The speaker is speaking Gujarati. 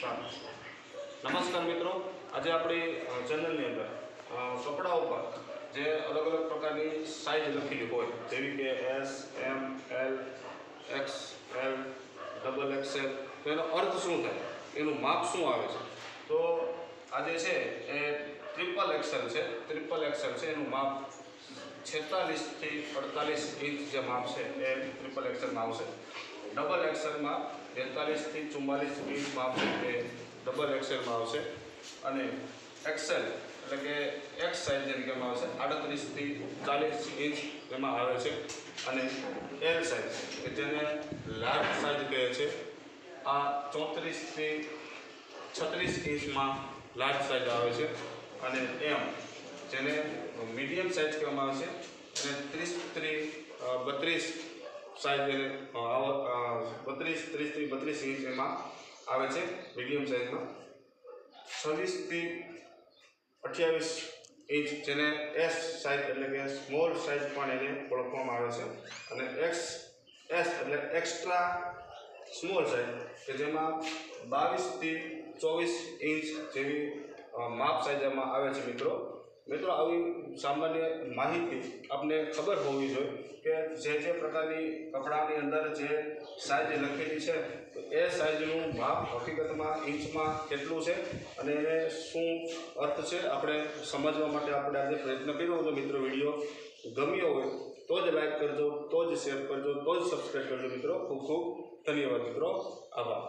નમસ્કાર મિત્રો. આજે આપણી ચેનલની અંદર કપડા ઉપર જે અલગ અલગ પ્રકારની સાઇઝ લખેલી હોય, જેવી કે S M L X L double XL તો એનો અર્થ શું થાય? એનું માપ શું આવે છે? તો આજે છે, એ ટ્રિપલ એક્સેલ છે. ટ્રિપલ એક્સેલ છે, એનું માપ છેતાલીસથી અડતાલીસ ઇંચ જે માપ છે, એ ટ્રિપલ એક્સેલમાં આવશે. ડબલ એક્સેલમાં બેતાલીસથી ચુમ્માલીસ છે એ ડબલ એક્સેલમાં આવશે. અને એક્સેલ એટલે કે એક્સ સાઇઝ જેને કહેવામાં આવશે આડત્રીસથી ચાલીસ ઇંચ એમાં આવે છે. અને એલ સાઇઝ કે જેને લાર્જ સાઇઝ કહે છે, આ ચોત્રીસથી છત્રીસ ઇંચમાં લાર્જ સાઇઝ આવે છે. અને એમ જેને મીડિયમ સાઇઝ કહેવામાં આવે છે, અને ત્રીસ ત્રીસ બત્રીસ સાઇઝ બત્રીસ ત્રીસથી બત્રીસ ઇંચ એમાં આવે છે, મીડિયમ સાઇઝમાં છવ્વીસથી અઠ્યાવીસ ઇંચ જેને એસ સાઇઝ એટલે કે સ્મોલ સાઇઝ પણ એને ઓળખવામાં આવે છે. અને એક્સ, એસ એટલે એક્સ્ટ્રા સ્મોલ સાઇઝ કે જેમાં બાવીસથી ચોવીસ ઇંચ જેવી માપ સાઇઝ આવે છે મિત્રો. મિત્રો, આવી સામાન્ય માહિતી આપને ખબર હોવી જોઈએ કે જે જે પ્રકારની કપડાની અંદર જે સાઇઝ લખેલી છે એ સાઇઝનું માપ હકીકતમાં ઇંચમાં કેટલું છે અને એને શું અર્થ છે, આપણે સમજવા માટે આપણે આજે પ્રયત્ન કર્યો તો મિત્રો વીડિયો. ગમ્યો હોય તો જ લાઈક કરજો, તો જ શેર કરજો, તો જ સબસ્ક્રાઈબ કરજો મિત્રો. ખૂબ ખૂબ ધન્યવાદ મિત્રો. આભાર.